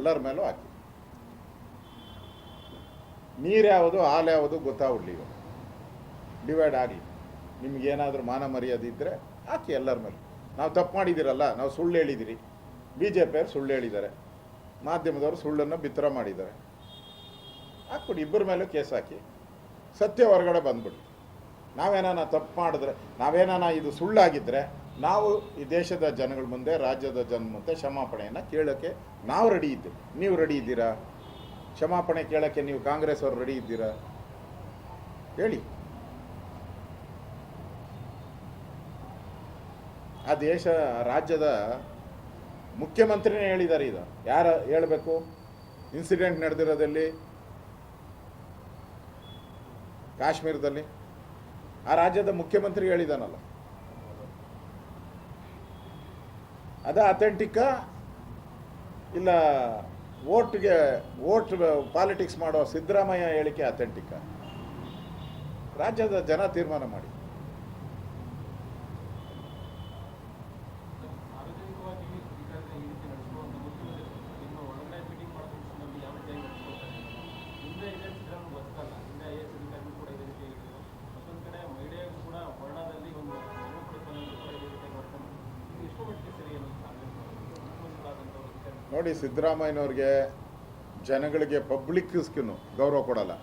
ಎಲ್ಲರ ಮೇಲೂ ಹಾಕಿ. ನೀರು ಯಾವುದು, ಹಾಲು ಯಾವುದು ಗೊತ್ತಾಗ್ಬಿಡ್ಲಿ ಇವಾಗ ಡಿವೈಡ್ ಆಗಲಿ. ನಿಮ್ಗೇನಾದರೂ ಮಾನ ಮರ್ಯಾದೆ ಇದ್ದರೆ ಹಾಕಿ ಎಲ್ಲರ ಮೇಲೆ. ನಾವು ತಪ್ಪು ಮಾಡಿದ್ದೀರಲ್ಲ, ನಾವು ಸುಳ್ಳು ಹೇಳಿದಿರಿ ಬಿ ಜೆ ಪಿಯವ್ರು ಸುಳ್ಳು ಹೇಳಿದ್ದಾರೆ. ಮಾಧ್ಯಮದವರು ಸುಳ್ಳನ್ನು ಬಿತ್ತರ ಮಾಡಿದ್ದಾರೆ. ಹಾಕ್ಬಿಡಿ, ಇಬ್ಬರ ಮೇಲೂ ಕೇಸ್ ಹಾಕಿ. ಸತ್ಯ ಹೊರಗಡೆ ಬಂದ್ಬಿಡಿ ನಾವೇನಾನ ತಪ್ಪು ಮಾಡಿದ್ರೆ, ನಾವೇನಾನ ಇದು ಸುಳ್ಳಾಗಿದ್ದರೆ ನಾವು ಈ ದೇಶದ ಜನಗಳ ಮುಂದೆ, ರಾಜ್ಯದ ಜನ ಮುಂದೆ ಕ್ಷಮಾಪಣೆಯನ್ನು ಕೇಳೋಕ್ಕೆ ನಾವು ರೆಡಿ ಇದ್ದೀವಿ. ನೀವು ರೆಡಿ ಇದ್ದೀರಾ? ಕ್ಷಮಾಪಣೆ ಕೇಳೋಕ್ಕೆ ನೀವು ಕಾಂಗ್ರೆಸ್ ಅವರು ರೆಡಿ ಇದ್ದೀರಾ? ಹೇಳಿ. ಆ ದೇಶ, ರಾಜ್ಯದ ಮುಖ್ಯಮಂತ್ರಿನೇ ಹೇಳಿದ್ದಾರೆ ಇದು ಯಾರು ಹೇಳಬೇಕು? ಇನ್ಸಿಡೆಂಟ್ ನಡೆದಿರೋದಲ್ಲಿ, ಕಾಶ್ಮೀರದಲ್ಲಿ. ಆ ರಾಜ್ಯದ ಮುಖ್ಯಮಂತ್ರಿ ಹೇಳಿದಾನಲ್ಲ. ಅದ ಅಥೆಂಟಿಕ್ಕಾ ಇಲ್ಲ ವೋಟ್ಗೆ ವೋಟ್ ಪಾಲಿಟಿಕ್ಸ್ ಮಾಡೋ ಸಿದ್ದರಾಮಯ್ಯ ಹೇಳಿಕೆ ಅಥೆಂಟಿಕ್ಕಾ ರಾಜ್ಯದ ಜನ ತೀರ್ಮಾನ ಮಾಡಿ. ನೋಡಿ ಸಿದ್ದರಾಮಯ್ಯನವ್ರಿಗೆ ಜನಗಳಿಗೆ ಪಬ್ಲಿಕ್ಸ್ಗೂ ಗೌರವ ಕೊಡಲ್ಲ.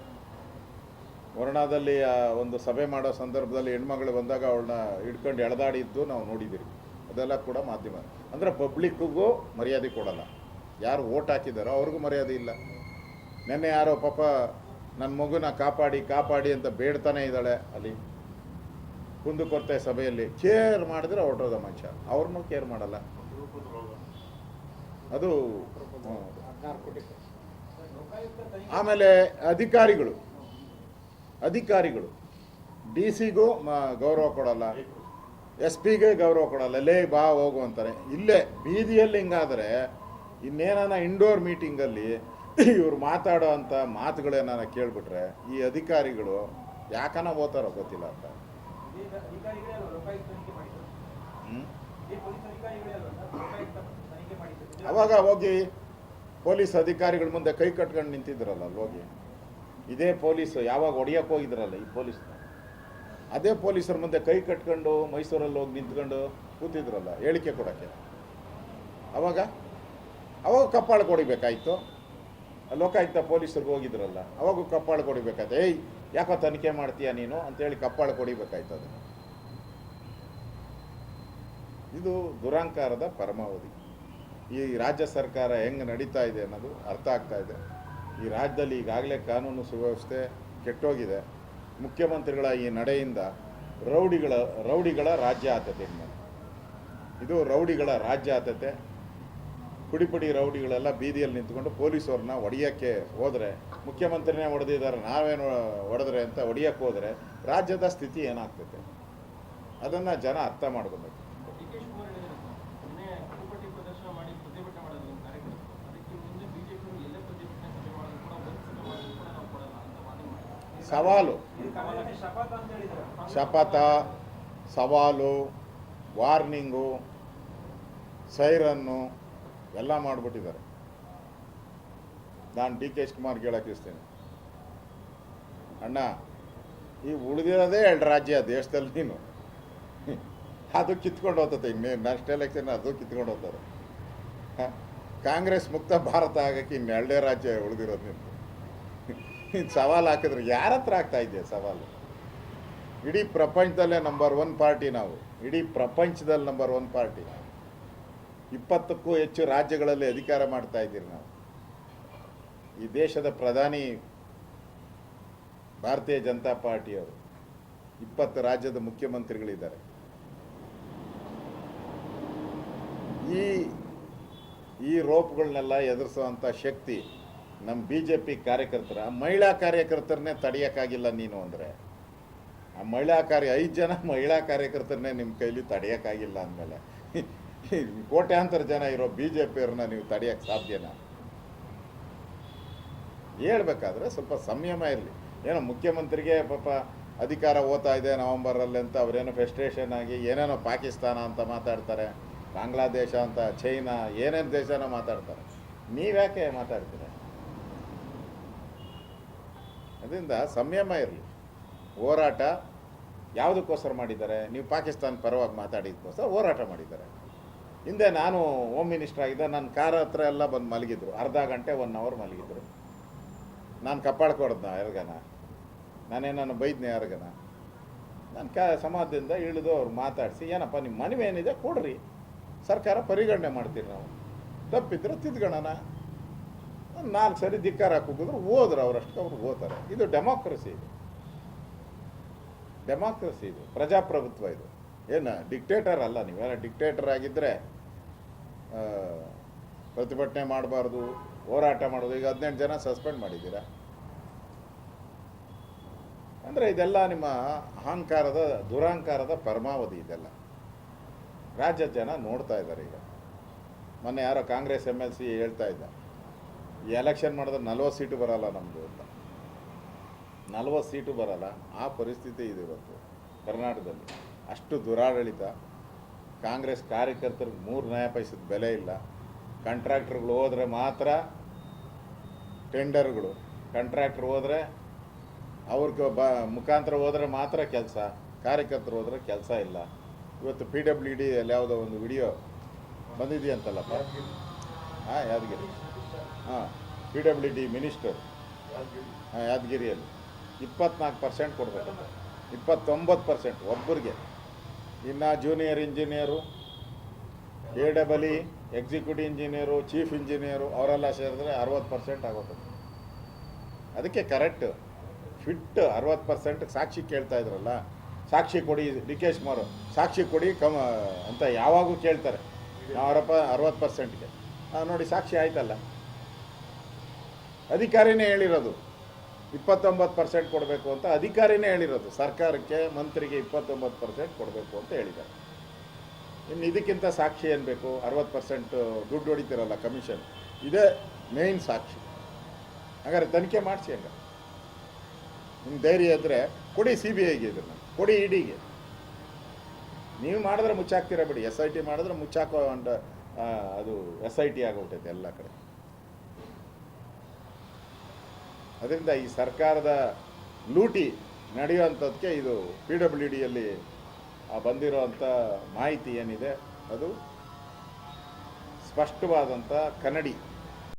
ವರ್ಣದಲ್ಲಿ ಒಂದು ಸಭೆ ಮಾಡೋ ಸಂದರ್ಭದಲ್ಲಿ ಹೆಣ್ಮಗಳು ಬಂದಾಗ ಅವಳನ್ನ ಹಿಡ್ಕೊಂಡು ಎಳೆದಾಡಿದ್ದು ನಾವು ನೋಡಿದ್ದೀರಿ ಅದೆಲ್ಲ ಕೂಡ ಮಾಧ್ಯಮ. ಅಂದರೆ ಪಬ್ಲಿಕ್ಕಿಗೂ ಮರ್ಯಾದೆ ಕೊಡಲ್ಲ. ಯಾರು ಓಟ್ ಹಾಕಿದ್ದಾರೋ ಅವ್ರಿಗೂ ಮರ್ಯಾದೆ ಇಲ್ಲ. ನೆನ್ನೆ ಯಾರೋ ಪಾಪ ನನ್ನ ಮಗುನ ಕಾಪಾಡಿ ಕಾಪಾಡಿ ಅಂತ ಬೇಡ್ತಾನೆ ಇದ್ದಾಳೆ ಅಲ್ಲಿ. ಕುಂದುಕೊರತೆ ಸಭೆಯಲ್ಲಿ. ಕೇರ್ ಮಾಡಿದ್ರೆ ಹೊರಟೋದ ಮನುಷ್ಯ ಅವ್ರನ್ನೂ ಕೇರ್ ಮಾಡಲ್ಲ. ಅದು. ಆಮೇಲೆ ಅಧಿಕಾರಿಗಳು ಅಧಿಕಾರಿಗಳು ಡಿ ಸಿಗೂ ಗೌರವ ಕೊಡಲ್ಲ ಎಸ್ ಪಿಗೆ ಗೌರವ ಕೊಡಲ್ಲ ಲೇ ಬಾ ಹೋಗು ಅಂತಾರೆ. ಇಲ್ಲೇ ಬೀದಿಯಲ್ಲಿ ಹಿಂಗಾದರೆ ಇನ್ನೇನಾನ ಇಂಡೋರ್ ಮೀಟಿಂಗಲ್ಲಿ ಇವ್ರು ಮಾತಾಡೋ ಅಂಥ ಮಾತುಗಳೇನಾನ ಕೇಳಿಬಿಟ್ರೆ ಈ ಅಧಿಕಾರಿಗಳು ಯಾಕನ ಓದ್ತಾರೋ ಗೊತ್ತಿಲ್ಲ ಅಂತ. ಈಗ ಅವಾಗ ಹೋಗಿ ಪೊಲೀಸ್ ಅಧಿಕಾರಿಗಳ ಮುಂದೆ ಕೈ ಕಟ್ಕೊಂಡು ನಿಂತಿದ್ರಲ್ಲ ಅಲ್ಲಿ ಹೋಗಿ. ಇದೇ ಪೊಲೀಸ್ ಯಾವಾಗ ಹೊಡಿಯಕ್ಕೆ ಹೋಗಿದ್ರಲ್ಲ ಈ ಪೊಲೀಸ್. ಅದೇ ಪೊಲೀಸರ ಮುಂದೆ ಕೈ ಕಟ್ಕೊಂಡು ಮೈಸೂರಲ್ಲಿ ಹೋಗಿ ನಿಂತ್ಕೊಂಡು ಕೂತಿದ್ರಲ್ಲ, ಹೇಳಿಕೆ ಕೊಡೋಕ್ಕೆ. ಅವಾಗ ಅವಾಗ ಕಪ್ಪಾಳ ಕೊಡಿಬೇಕಾಯ್ತು. ಲೋಕಾಯುಕ್ತ ಪೊಲೀಸರಿಗೆ ಹೋಗಿದ್ರಲ್ಲ, ಅವಾಗ ಕಪ್ಪಾಳ ಕೊಡಿಬೇಕಾಯ್ತು. ಏಯ್, ಯಾಕೋ ತನಿಖೆ ಮಾಡ್ತೀಯ ನೀನು ಅಂತೇಳಿ ಕಪ್ಪಾಳ ಕೊಡಿಬೇಕಾಯ್ತು ಅದು ಇದು ದುರಾಂಕಾರದ ಪರಮಾವಧಿ. ಈ ರಾಜ್ಯ ಸರ್ಕಾರ ಹೆಂಗೆ ನಡೀತಾ ಇದೆ ಅನ್ನೋದು ಅರ್ಥ ಆಗ್ತಾ ಇದೆ. ಈ ರಾಜ್ಯದಲ್ಲಿ ಈಗಾಗಲೇ ಕಾನೂನು ಸುವ್ಯವಸ್ಥೆ ಕೆಟ್ಟೋಗಿದೆ. ಮುಖ್ಯಮಂತ್ರಿಗಳ ಈ ನಡೆಯಿಂದ ರೌಡಿಗಳ ರೌಡಿಗಳ ರಾಜ್ಯ ಆತತೆ ಇದು ರೌಡಿಗಳ ರಾಜ್ಯ ಆತತೆ ಪುಡಿಪುಡಿ ಪುಡಿ ರೌಡಿಗಳೆಲ್ಲ ಬೀದಿಯಲ್ಲಿ ನಿಂತ್ಕೊಂಡು ಪೊಲೀಸವ್ರನ್ನ ಹೊಡಿಯೋಕ್ಕೆ ಹೋದರೆ, ಮುಖ್ಯಮಂತ್ರಿನೇ ಹೊಡೆದಿದ್ದಾರೆ ನಾವೇನು ಹೊಡೆದ್ರೆ ಅಂತ ಹೊಡಿಯೋಕ್ಕೆ ಹೋದರೆ ರಾಜ್ಯದ ಸ್ಥಿತಿ ಏನಾಗ್ತೈತೆ? ಅದನ್ನು ಜನ ಅರ್ಥ ಮಾಡ್ಕೋಬೇಕು ಡಿ ಕೆ ಶಿವಕುಮಾರ್ ಹೇಳಿದ್ರು ಸರ್ ನಿನ್ನೆ ಹಕ್ಕುಪಟ್ಟಿ ಪ್ರದರ್ಶನ ಮಾಡಿ ಪ್ರತಿಭಟನೆ ಮಾಡೋದು ನಿಮ್ಮ ಕಾರ್ಯಕರ್ತರು ಅದಕ್ಕೆ ಮುಂದೆ ಬಿಜೆಪಿಯವರು ಎಲ್ಲೇ ಪ್ರತಿಭಟನೆ ಸಭೆ ಮಾಡೋದು ಕೂಡ ಒಂದು ಸಭೆ ಮಾಡೋದು ಕೂಡ ನಾವು ಕೊಡಲ್ಲ ಅಂತ ವಾದ ಮಾಡಿ ಸವಾಲು. ಶಪಥ, ಸವಾಲು, ವಾರ್ನಿಂಗು, ಸೈರನ್ನು ಎಲ್ಲ ಮಾಡಿಬಿಟ್ಟಿದ್ದಾರೆ. ನಾನು ಡಿ ಕೆ ಎಸ್ ಕುಮಾರ್ ಕೇಳಕ್ಕೆ ಕೇಳಕ್ಕಿಸ್ತೇನೆ ಅಣ್ಣ, ಈ ಉಳಿದಿರೋದೇ ಎರಡು ರಾಜ್ಯ, ದೇಶದಲ್ಲಿ ನೀನು. ಅದು ಕಿತ್ಕೊಂಡು ಹೋಗ್ತದೆ ಇನ್ನೇನು ನೆಕ್ಸ್ಟ್ ಎಲೆಕ್ಷನ್ ಅದು ಕಿತ್ಕೊಂಡು ಹೋಗ್ತಾರೆ? ಕಾಂಗ್ರೆಸ್ ಮುಕ್ತ ಭಾರತ ಆಗಕ್ಕೆ ಇನ್ನೆರಡೇ ರಾಜ್ಯ ಉಳಿದಿರೋದು ನೀನು. ನೀನು ಸವಾಲು ಹಾಕಿದ್ರೆ ಯಾರ ಹತ್ರ ಆಗ್ತಾ ಇದೆಯಾ ಸವಾಲು? ಇಡೀ ಪ್ರಪಂಚದಲ್ಲೇ ನಂಬರ್ ಒನ್ ಪಾರ್ಟಿ ನಾವು. ಇಡೀ ಪ್ರಪಂಚದಲ್ಲಿ ನಂಬರ್ ಒನ್ ಪಾರ್ಟಿ ಇಪ್ಪತ್ತಕ್ಕೂ ಹೆಚ್ಚು ರಾಜ್ಯಗಳಲ್ಲಿ ಅಧಿಕಾರ ಮಾಡ್ತಾ ಇದ್ದೀರಿ ನಾವು. ಈ ದೇಶದ ಪ್ರಧಾನಿ ಭಾರತೀಯ ಜನತಾ ಪಾರ್ಟಿಯವರು, ಇಪ್ಪತ್ತು ರಾಜ್ಯದ ಮುಖ್ಯಮಂತ್ರಿಗಳಿದ್ದಾರೆ. ಈ ಈ ರೋಪ್ಗಳನ್ನೆಲ್ಲ ಎದುರಿಸುವಂಥ ಶಕ್ತಿ ನಮ್ಮ ಬಿ ಜೆ ಪಿ ಕಾರ್ಯಕರ್ತರ, ಮಹಿಳಾ ಕಾರ್ಯಕರ್ತರನ್ನೇ ತಡೆಯೋಕ್ಕಾಗಿಲ್ಲ ನೀನು ಅಂದರೆ. ಆ ಮಹಿಳಾ ಕಾರ್ಯ, ಐದು ಜನ ಮಹಿಳಾ ಕಾರ್ಯಕರ್ತರನ್ನೇ ನಿಮ್ಮ ಕೈಲಿ ತಡೆಯೋಕ್ಕಾಗಿಲ್ಲ ಅಂದಮೇಲೆ. ಕೋಟ್ಯಾಂತರ ಜನ ಇರೋ ಬಿ ಜೆ ಪಿಯವ್ರನ್ನ ನೀವು ತಡೆಯೋಕ್ಕೆ ಸಾಧ್ಯನಾ? ಹೇಳ್ಬೇಕಾದ್ರೆ ಸ್ವಲ್ಪ ಸಂಯಮ ಇರಲಿ. ಏನೋ ಮುಖ್ಯಮಂತ್ರಿಗೆ ಪಾಪ ಅಧಿಕಾರ ಓದ್ತಾ ಇದೆ ನವಂಬರಲ್ಲಿ ಅಂತ ಅವರೇನೋ ಫೆಸ್ಟ್ರೇಷನ್ ಆಗಿ ಏನೇನೋ ಪಾಕಿಸ್ತಾನ ಅಂತ ಮಾತಾಡ್ತಾರೆ, ಬಾಂಗ್ಲಾದೇಶ ಅಂತ, ಚೈನಾ, ಏನೇನು ದೇಶನ ಮಾತಾಡ್ತಾರೆ. ನೀವ್ಯಾಕೆ ಮಾತಾಡ್ತೀರ? ಅದರಿಂದ ಸಂಯಮ ಇರಲಿ. ಹೋರಾಟ ಯಾವುದಕ್ಕೋಸ್ಕರ ಮಾಡಿದ್ದಾರೆ? ನೀವು ಪಾಕಿಸ್ತಾನ ಪರವಾಗಿ ಮಾತಾಡಿದ್ದಕ್ಕೋಸ್ಕರ ಹೋರಾಟ ಮಾಡಿದ್ದಾರೆ. ಹಿಂದೆ ನಾನು ಹೋಮ್ ಮಿನಿಸ್ಟರ್ ಆಗಿದ್ದೆ ನನ್ನ ಕಾರ್ ಹತ್ರ ಎಲ್ಲ ಬಂದು ಮಲಗಿದ್ರು. ಅರ್ಧ ಗಂಟೆ ಒನ್ ಅವರ್ ಮಲಗಿದ್ರು. ನಾನು ಕಪ್ಪಾಳಕ್ಕೆ ಹೊಡೆದ್ನ ಯಾರಿಗನ ನಾನೇನನ್ನು ಬೈದ್ನೆ ಯಾರಿಗನ ನಾನು ಕ ಸಮಾಜದಿಂದ ಇಳಿದು ಅವ್ರು ಮಾತಾಡಿಸಿ, ಏನಪ್ಪ ನಿಮ್ಮ ಮನವಿ ಏನಿದೆ ಕೊಡ್ರಿ. ಸರ್ಕಾರ ಪರಿಗಣನೆ ಮಾಡ್ತೀರಿ ನಾವು. ತಪ್ಪಿದ್ರೆ ಒಂದ್ ನಾಲ್ಕು ಸರಿ ಧಿಕ್ಕಾರ ಹಾಕೋಗಿದ್ರು ಓದ್ರು ಅವರಷ್ಟು, ಅವ್ರು ಓದ್ತಾರೆ ಇದು ಡೆಮಾಕ್ರಸಿ ಇದು. ಡೆಮಾಕ್ರಸಿ ಇದು. ಪ್ರಜಾಪ್ರಭುತ್ವ ಇದು. ಏನು, ಡಿಕ್ಟೇಟರ್ ಅಲ್ಲ ನೀವೇನ ಡಿಕ್ಟೇಟರ್ ಆಗಿದ್ದರೆ ಪ್ರತಿಭಟನೆ ಮಾಡಬಾರ್ದು, ಹೋರಾಟ ಮಾಡೋದು. ಈಗ ಹದಿನೆಂಟು ಜನ ಸಸ್ಪೆಂಡ್ ಮಾಡಿದ್ದೀರಾ? ಅಂದರೆ ಇದೆಲ್ಲ ನಿಮ್ಮ ಅಹಂಕಾರದ, ದುರಹಂಕಾರದ ಪರಮಾವಧಿ ಇದೆಲ್ಲ. ರಾಜ್ಯದ ಜನ ನೋಡ್ತಾ ಇದ್ದಾರೆ ಈಗ. ಮೊನ್ನೆ ಯಾರೋ ಕಾಂಗ್ರೆಸ್ ಎಂ ಎಲ್ ಸಿ ಹೇಳ್ತಾ ಇದ್ದ. ಎಲೆಕ್ಷನ್ ಮಾಡಿದ್ರೆ ನಲ್ವತ್ತು ಸೀಟು ಬರಲ್ಲ ನಮ್ಮದು ಅಂತ. ನಲ್ವತ್ತು ಸೀಟು ಬರಲ್ಲ, ಆ ಪರಿಸ್ಥಿತಿ ಇದೆ ಇವತ್ತು ಕರ್ನಾಟಕದಲ್ಲಿ. ಅಷ್ಟು ದುರಾಡಳಿತ, ಕಾಂಗ್ರೆಸ್ ಕಾರ್ಯಕರ್ತರಿಗೆ ಮೂರು ನ್ಯಾಯ ಪೈಸದ ಬೆಲೆ ಇಲ್ಲ. ಕಾಂಟ್ರಾಕ್ಟರ್ಗಳು ಹೋದರೆ ಮಾತ್ರ ಟೆಂಡರ್ಗಳು. ಕಾಂಟ್ರಾಕ್ಟ್ರ್ ಹೋದರೆ ಅವ್ರಿಗೆ ಬ, ಮುಖಾಂತರ ಹೋದರೆ ಮಾತ್ರ ಕೆಲಸ, ಕಾರ್ಯಕರ್ತರು ಹೋದರೆ ಕೆಲಸ ಇಲ್ಲ. ಇವತ್ತು ಪಿ ಡಬ್ಲ್ಯೂ ಡಿ ಅಲ್ಲಿ ಯಾವುದೋ ಒಂದು ವಿಡಿಯೋ ಬಂದಿದೆಯಂತಲ್ಲಪ್ಪ? ಹಾಂ ಯಾದಗಿರಿ. ಹಾಂ ಪಿ ಡಬ್ಲ್ಯೂ ಡಿ ಮಿನಿಸ್ಟರ್ ಹಾಂ, ಯಾದಗಿರಿಯಲ್ಲಿ. ಇಪ್ಪತ್ನಾಲ್ಕು ಪರ್ಸೆಂಟ್ ಕೊಡಬೇಕು. ಇಪ್ಪತ್ತೊಂಬತ್ತು ಪರ್ಸೆಂಟ್ ಒಬ್ಬರಿಗೆ. ಇನ್ನು junior engineer A double E executive engineer chief engineer ಅವರೆಲ್ಲ ಸೇರಿದ್ರೆ ಅರವತ್ತು ಪರ್ಸೆಂಟ್ ಆಗೋದು ಅದಕ್ಕೆ ಕರೆಕ್ಟ್ ಫಿಟ್ ಅರವತ್ತು ಪರ್ಸೆಂಟ್ ಸಾಕ್ಷಿ ಕೇಳ್ತಾ ಇದ್ರಲ್ಲ, ಸಾಕ್ಷಿ ಕೊಡಿ ಡಿ ಕೆ ಶಿವಕುಮಾರ್ ಸಾಕ್ಷಿ ಕೊಡಿ ಕಮ, ಅಂತ ಯಾವಾಗೂ ಕೇಳ್ತಾರೆ. ಅವರಪ್ಪ ಅರವತ್ತು ಪರ್ಸೆಂಟ್ಗೆ ನೋಡಿ ಸಾಕ್ಷಿ ಆಯ್ತಲ್ಲ. ಅಧಿಕಾರಿನೇ ಹೇಳಿರೋದು. ಇಪ್ಪತ್ತೊಂಬತ್ತು ಪರ್ಸೆಂಟ್ ಕೊಡಬೇಕು ಅಂತ ಅಧಿಕಾರಿನೇ ಹೇಳಿರೋದು. ಸರ್ಕಾರಕ್ಕೆ ಮಂತ್ರಿಗೆ ಇಪ್ಪತ್ತೊಂಬತ್ತು ಪರ್ಸೆಂಟ್ ಕೊಡಬೇಕು ಅಂತ ಹೇಳಿದ್ದಾರೆ. ಇನ್ನು ಇದಕ್ಕಿಂತ ಸಾಕ್ಷಿ ಏನು ಬೇಕು? ಅರವತ್ತು ಪರ್ಸೆಂಟ್ ದುಡ್ಡು ಹೊಡಿತಿರಲ್ಲ ಕಮಿಷನ್. ಇದೇ ಮೇನ್ ಸಾಕ್ಷಿ. ಹಾಗಾದ್ರೆ ತನಿಖೆ ಮಾಡಿಸಿ ಹಂಗ ನಿಮ್ಮ ಧೈರ್ಯ ಇದ್ದರೆ ಕೊಡಿ ಸಿ ಬಿ ಐಗೆ ಇದನ್ನು. ಕೊಡಿ ಇಡಿಗೆ ನೀವು ಮಾಡಿದ್ರೆ ಮುಚ್ಚಾಕ್ತೀರ ಬಿಡಿ. ಎಸ್ ಐ ಟಿ ಮಾಡಿದ್ರೆ ಮುಚ್ಚಾಕೋ ಅಂತ ಅದು ಎಸ್ ಐ ಟಿ ಆಗೋಗ್ತೈತೆ ಎಲ್ಲ ಕಡೆ. ಅದರಿಂದ ಈ ಸರ್ಕಾರದ ಲೂಟಿ ನಡೆಯುವಂಥದ್ದಕ್ಕೆ ಇದು ಪಿ ಡಬ್ಲ್ಯೂ ಡಿಯಲ್ಲಿ ಬಂದಿರೋವಂಥ ಮಾಹಿತಿ ಏನಿದೆ ಅದು ಸ್ಪಷ್ಟವಾದಂಥ ಕನ್ನಡಿ